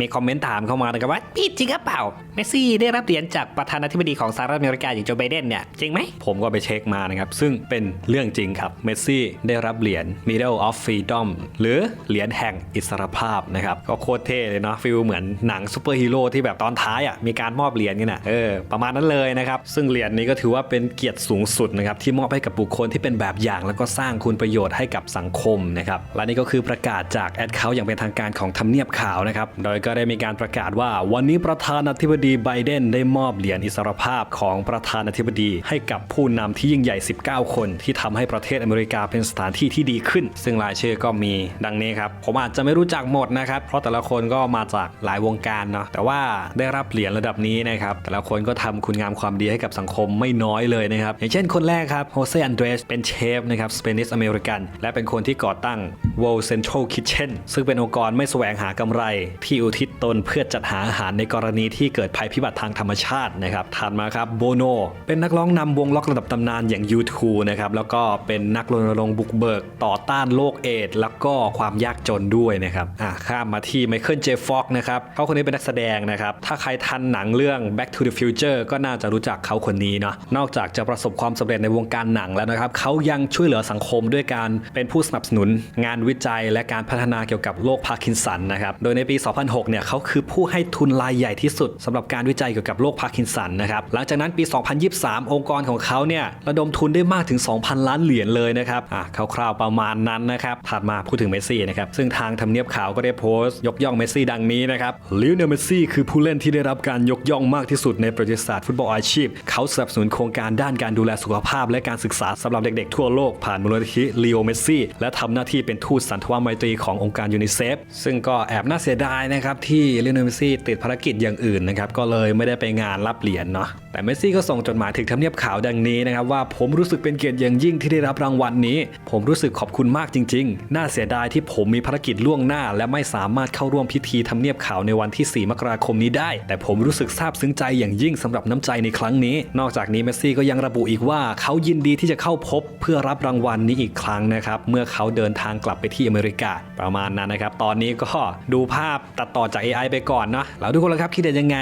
มีคอมเมนต์ถามเข้ามานะครับว่าพี่จริงหรือเปล่าเมสซี่ได้รับเหรียญจากประธานาธิบดีของสหรัฐอเมริกาอย่างโจไบเดนเนี่ยจริงไหมผมก็ไปเช็คมานะครับ ซึ่งเป็นเรื่องจริงครับเมสซี่ได้รับเหรียญ Medal of Freedom หรือเหรียญแห่งอิสรภาพนะครับก็โคตรเท่เลยเนาะฟิลเหมือนหนังซูเปอร์ฮีโร่ที่แบบตอนท้ายอะมีการมอบเหรียญกันอะเออประมาณนั้นเลยนะครับซึ่งเหรียญนี้ก็ถือว่าเป็นเกียรติสูงสุดนะครับที่มอบให้กับบุคคลที่เป็นแบบอย่าง แล้วก็สร้างคุณประโยชน์ให้กับสังคมนะครับและนี่ก็คือประกาศจากแอดเคาท์อย่างเป็นทางการของทำเนียบขาวนะครับโดยก็ได้มีการประกาศว่า วันนี้ประธานาธิบดีไบเดนได้มอบเหรียญอิสรภาพของประธานาธิบดีให้กับผู้นำที่ยิ่งใหญ่ 19 คน ที่ทำให้ประเทศอเมริกาเป็นสถานที่ที่ดีขึ้น ซึ่งรายชื่อก็มีดังนี้ครับ ผมอาจจะไม่รู้จักหมดนะครับ เพราะแต่ละคนก็มาจากหลายวงการเนาะแต่ว่าได้รับเหรียญระดับนี้นะครับแต่ละคนก็ทำคุณงามความดีให้กับสังคมไม่น้อยเลยนะครับอย่างเช่นคนแรกครับโฮเซอันเดรสเป็นเชฟนะครับสเปนิสอเมริกันและเป็นคนที่ก่อตั้ง World Central Kitchen ซึ่งเป็นองค์กรไม่แสวงหากำไรที่อุทิศตนเพื่อจัดหาอาหารในกรณีที่เกิดภัยพิบัติทางธรรมชาตินะครับถัดมาครับโบโนเป็นนักร้องนำวงล็อกระดับตำนานอย่าง U2 นะครับแล้วก็เป็นนักรณรงค์บุกเบิกต่อต้านโรคเอดส์แล้วก็ความยากจนด้วยนะครับอะข้ามมาที่ไมเคิลเจฟ็อกนะครับเขาคนนี้เป็นนักแสดงนะครับถ้าใครทันหนังเรื่อง Back to the Future ก็น่าจะรู้จักเขาคนนี้เนาะนอกจากจะประสบความสำเร็จในวงการหนังแล้วนะครับเขายังช่วยเหลือสังคมด้วยการเป็นผู้สนับสนุน งานวิจัยและการพัฒนาเกี่ยวกับโรคพาร์กินสันนะครับโดยในปี 2006เนี่ยเขาคือผู้ให้ทุนรายใหญ่ที่สุดสำหรับการวิจัยเกี่ยวกับโรคพาร์กินสันนะครับหลังจากนั้นปี 2023 องค์กรของเขาเนี่ยระดมทุนได้มากถึง 2,000 ล้านเหรียญเลยนะครับอะคร่าวๆประมาณนั้นนะครับถัดมาพูดถึงเมสซี่นะครับซึ่งทางทำเนียบขาวก็ได้โพสต์ ยกย่องเมสซี่ดังนี้นะครับลิวเนลเมสซี่คือผู้เล่นที่ได้รับการยกย่องมากที่สุดในประวัติศาสตร์ฟุตบอลอาชีพ เขาสนับสนุนโครงการด้านการดูแลสุขภาพ และการศึกษาสำหรับเด็กๆ ทั่วโลกผ่านมูลนิธิลีโอเมสซี่และทำหน้าที่เป็นทูตสันทวไมตรีขององค์การยูนิเซฟซึ่งก็แอบน่าเสียดายนะครับที่ลิวเนเมซี่ติดภารกิจอย่างอื่นนะครับก็เลยไม่ได้ไปงานรับเหรียญเนาะแต่เมซี่ก็ส่งจดหมายถึงทำเนียบขาวดังนี้นะครับว่าผมรู้สึกเป็นเกียรติอย่างยิ่งที่ได้รับรางวัลนี้ ผมรู้สึกขอบคุณมากจริง ๆ น่าเสียดายที่ผมมีภารกิจล่วงหน้า และไม่สามารถเข้าร่วมพิธีทำเนียบขาวในวันที่ 4 มกราคมนี้ได้ แต่ผมรู้สึกซาบซึ้งใจอย่างยิ่งสำหรับน้ำใจในครั้งนี้ นอกจากนี้เมซี่ก็ยังระบุอีกว่าเขายินดีที่จะเข้าพบเพื่อรับรางวัลนี้อีกครั้งนะครับเมื่อเขาเดินทางกลับไปที่อเมริกาประมาณนั้นนะครับตอนนี้ก็ดูภาพตัดต่อจาก AI ไปก่อนเนาะแล้วทุกคนละครับคิดเห็นยังไง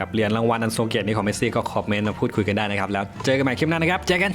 กับเหรียญรางวัลอันทรงเกียรตินี้ของเมสซี่ก็คอมเมนต์มาพูดคุยกันได้นะครับแล้วเจอกันใหม่คลิปหน้านะครับเจอกัน